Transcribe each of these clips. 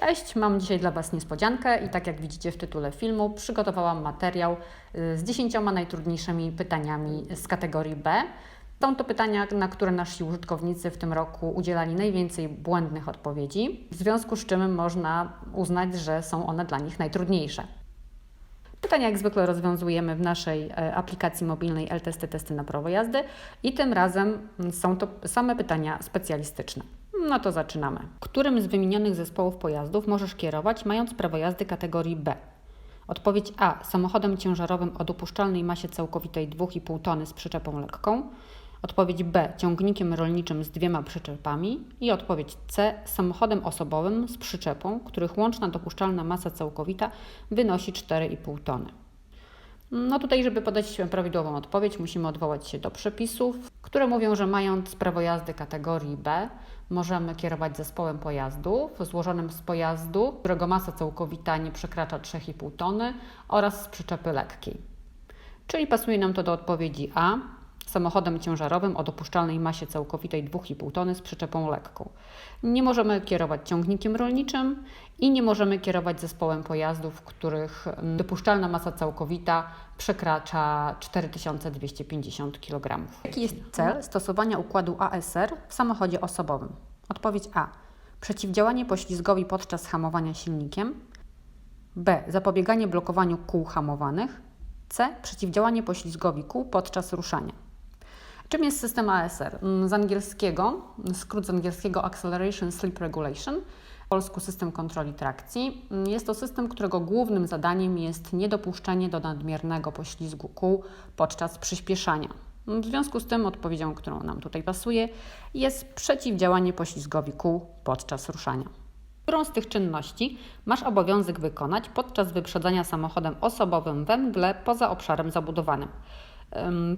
Cześć, mam dzisiaj dla Was niespodziankę i tak jak widzicie w tytule filmu, przygotowałam materiał y, z dziesięcioma najtrudniejszymi pytaniami z kategorii B. Są to pytania, na które nasi użytkownicy w tym roku udzielali najwięcej błędnych odpowiedzi, w związku z czym można uznać, że są one dla nich najtrudniejsze. Pytania jak zwykle rozwiązujemy w naszej e, aplikacji mobilnej LTST Testy na prawo jazdy i tym razem są to same pytania specjalistyczne. No to zaczynamy. Którym z wymienionych zespołów pojazdów możesz kierować mając prawo jazdy kategorii B? Odpowiedź A. Samochodem ciężarowym o dopuszczalnej masie całkowitej 2,5 tony z przyczepą lekką. Odpowiedź B. Ciągnikiem rolniczym z dwiema przyczepami. I odpowiedź C. Samochodem osobowym z przyczepą, których łączna dopuszczalna masa całkowita wynosi 4,5 tony. No tutaj, żeby podać prawidłową odpowiedź, musimy odwołać się do przepisów, które mówią, że mając prawo jazdy kategorii B, możemy kierować zespołem pojazdów złożonym z pojazdu, którego masa całkowita nie przekracza 3,5 tony oraz z przyczepy lekkiej. Czyli pasuje nam to do odpowiedzi A, samochodem ciężarowym o dopuszczalnej masie całkowitej 2,5 tony z przyczepą lekką. Nie możemy kierować ciągnikiem rolniczym i nie możemy kierować zespołem pojazdów, których mm, dopuszczalna masa całkowita przekracza 4250 kg. Jaki jest cel stosowania układu ASR w samochodzie osobowym? Odpowiedź A. Przeciwdziałanie poślizgowi podczas hamowania silnikiem. B. Zapobieganie blokowaniu kół hamowanych. C. Przeciwdziałanie poślizgowi kół podczas ruszania. Czym jest system ASR? Mm, Z angielskiego, skrót z angielskiego Acceleration Sleep Regulation, w polsku system kontroli trakcji. Mm, Jest to system, którego głównym zadaniem jest niedopuszczenie do nadmiernego poślizgu kół podczas przyspieszania. Mm, W związku z tym odpowiedzią, którą nam tutaj pasuje, jest przeciwdziałanie poślizgowi kół podczas ruszania. Którą z tych czynności masz obowiązek wykonać podczas wyprzedzania samochodem osobowym we mgle poza obszarem zabudowanym?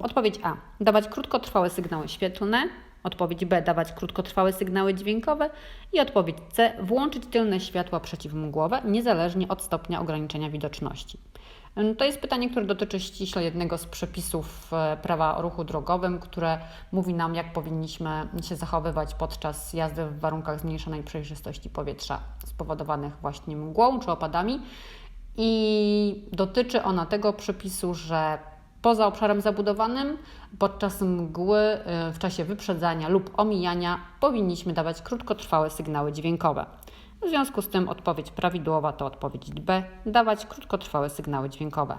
Odpowiedź A. Dawać krótkotrwałe sygnały świetlne. Odpowiedź B. Dawać krótkotrwałe sygnały dźwiękowe. I odpowiedź C. Włączyć tylne światła przeciwmgłowe, niezależnie od stopnia ograniczenia widoczności. To jest pytanie, które dotyczy ściśle jednego z przepisów e, prawa o ruchu drogowym, które mówi nam, jak powinniśmy się zachowywać podczas jazdy w warunkach zmniejszonej przejrzystości powietrza spowodowanych właśnie mgłą czy opadami. I dotyczy ona tego przepisu, że poza obszarem zabudowanym, podczas mgły, y, w czasie wyprzedzania lub omijania powinniśmy dawać krótkotrwałe sygnały dźwiękowe. W związku z tym odpowiedź prawidłowa to odpowiedź B dawać krótkotrwałe sygnały dźwiękowe.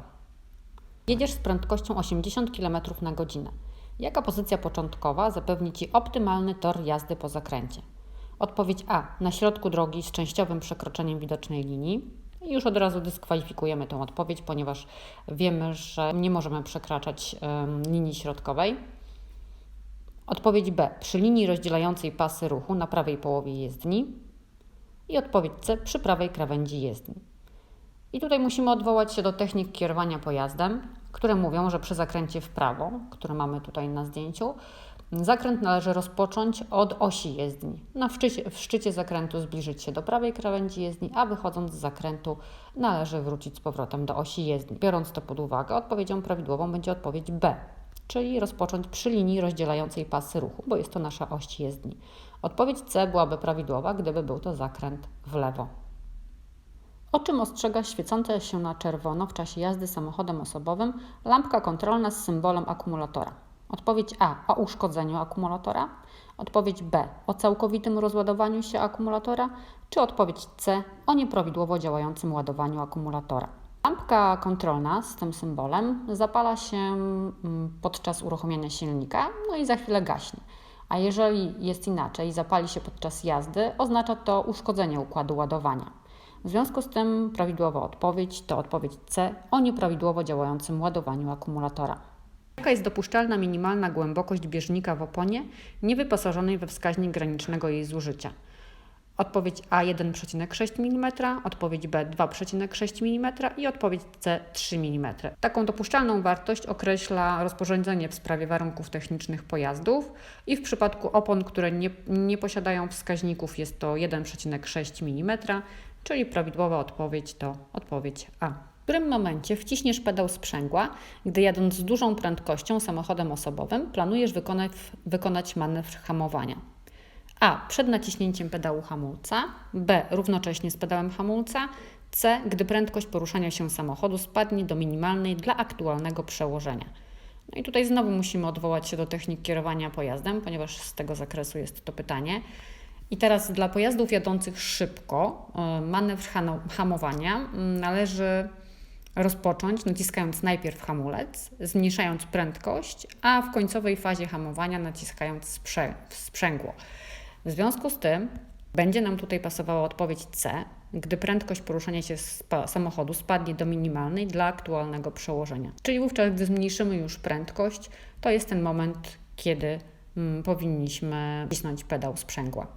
Jedziesz z prędkością 80 km na godzinę. Jaka pozycja początkowa zapewni Ci optymalny tor jazdy po zakręcie? Odpowiedź A. Na środku drogi z częściowym przekroczeniem widocznej linii. I już od razu dyskwalifikujemy tę odpowiedź, ponieważ wiemy, że nie możemy przekraczać linii środkowej. Odpowiedź B. Przy linii rozdzielającej pasy ruchu na prawej połowie jezdni. I odpowiedź C. Przy prawej krawędzi jezdni. I tutaj musimy odwołać się do technik kierowania pojazdem, które mówią, że przy zakręcie w prawo, który mamy tutaj na zdjęciu, zakręt należy rozpocząć od osi jezdni. Na szczycie, w szczycie zakrętu zbliżyć się do prawej krawędzi jezdni, a wychodząc z zakrętu należy wrócić z powrotem do osi jezdni. Biorąc to pod uwagę, odpowiedzią prawidłową będzie odpowiedź B, czyli rozpocząć przy linii rozdzielającej pasy ruchu, bo jest to nasza oś jezdni. Odpowiedź C byłaby prawidłowa, gdyby był to zakręt w lewo. O czym ostrzega świecąca się na czerwono w czasie jazdy samochodem osobowym lampka kontrolna z symbolem akumulatora? Odpowiedź A o uszkodzeniu akumulatora, odpowiedź B o całkowitym rozładowaniu się akumulatora, czy odpowiedź C o nieprawidłowo działającym ładowaniu akumulatora. Lampka kontrolna z tym symbolem zapala się mm, podczas uruchomienia silnika, no i za chwilę gaśnie. A jeżeli jest inaczej, zapali się podczas jazdy, oznacza to uszkodzenie układu ładowania. W związku z tym prawidłowa odpowiedź to odpowiedź C o nieprawidłowo działającym ładowaniu akumulatora. Jaka jest dopuszczalna minimalna głębokość bieżnika w oponie niewyposażonej we wskaźnik granicznego jej zużycia? Odpowiedź A 1,6 mm, odpowiedź B 2,6 mm i odpowiedź C 3 mm. Taką dopuszczalną wartość określa rozporządzenie w sprawie warunków technicznych pojazdów i w przypadku opon, które nie, nie posiadają wskaźników jest to 1,6 mm, czyli prawidłowa odpowiedź to odpowiedź A. Którym momencie wciśniesz pedał sprzęgła, gdy jadąc z dużą prędkością samochodem osobowym planujesz wykonać, wykonać manewr hamowania? A. Przed naciśnięciem pedału hamulca. B. Równocześnie z pedałem hamulca. C. Gdy prędkość poruszania się samochodu spadnie do minimalnej dla aktualnego przełożenia. No i tutaj znowu musimy odwołać się do technik kierowania pojazdem, ponieważ z tego zakresu jest to pytanie. I teraz dla pojazdów jadących szybko y, manewr hamowania mm, należy rozpocząć naciskając najpierw hamulec, zmniejszając prędkość, a w końcowej fazie hamowania naciskając sprzę- sprzęgło. W związku z tym będzie nam tutaj pasowała odpowiedź C, gdy prędkość poruszania się samochodu spadnie do minimalnej dla aktualnego przełożenia. Czyli wówczas, gdy zmniejszymy już prędkość, to jest ten moment, kiedy mm, powinniśmy wcisnąć pedał sprzęgła.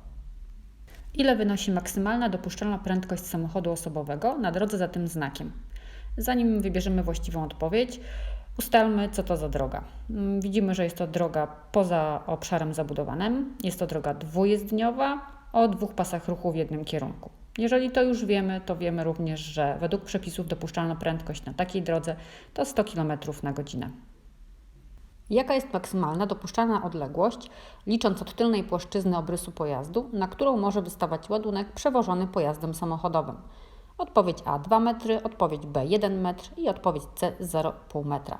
Ile wynosi maksymalna dopuszczalna prędkość samochodu osobowego na drodze za tym znakiem? Zanim wybierzemy właściwą odpowiedź, ustalmy, co to za droga. Mm, Widzimy, że jest to droga poza obszarem zabudowanym. Jest to droga dwujezdniowa o dwóch pasach ruchu w jednym kierunku. Jeżeli to już wiemy, to wiemy również, że według przepisów dopuszczalna prędkość na takiej drodze to 100 km na godzinę. Jaka jest maksymalna dopuszczalna odległość, licząc od tylnej płaszczyzny obrysu pojazdu, na którą może wystawać ładunek przewożony pojazdem samochodowym? Odpowiedź A 2 metry, odpowiedź B 1 metr i odpowiedź C 0,5 metra.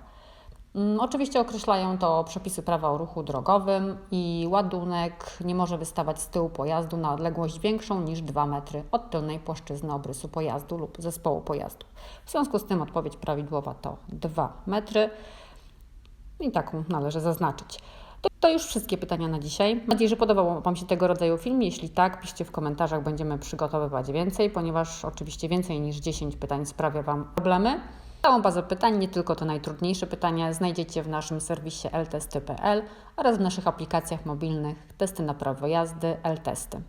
Mm, Oczywiście określają to przepisy prawa o ruchu drogowym i ładunek nie może wystawać z tyłu pojazdu na odległość większą niż 2 metry od tylnej płaszczyzny obrysu pojazdu lub zespołu pojazdu. W związku z tym odpowiedź prawidłowa to 2 metry i taką należy zaznaczyć. To, to już wszystkie pytania na dzisiaj. Mam nadzieję, że podobał Wam się tego rodzaju film. Jeśli tak, piszcie w komentarzach, będziemy przygotowywać więcej, ponieważ oczywiście więcej niż 10 pytań sprawia Wam problemy. Całą bazę pytań, nie tylko te najtrudniejsze pytania, znajdziecie w naszym serwisie ltesty.pl oraz w naszych aplikacjach mobilnych Testy na prawo jazdy, ltesty.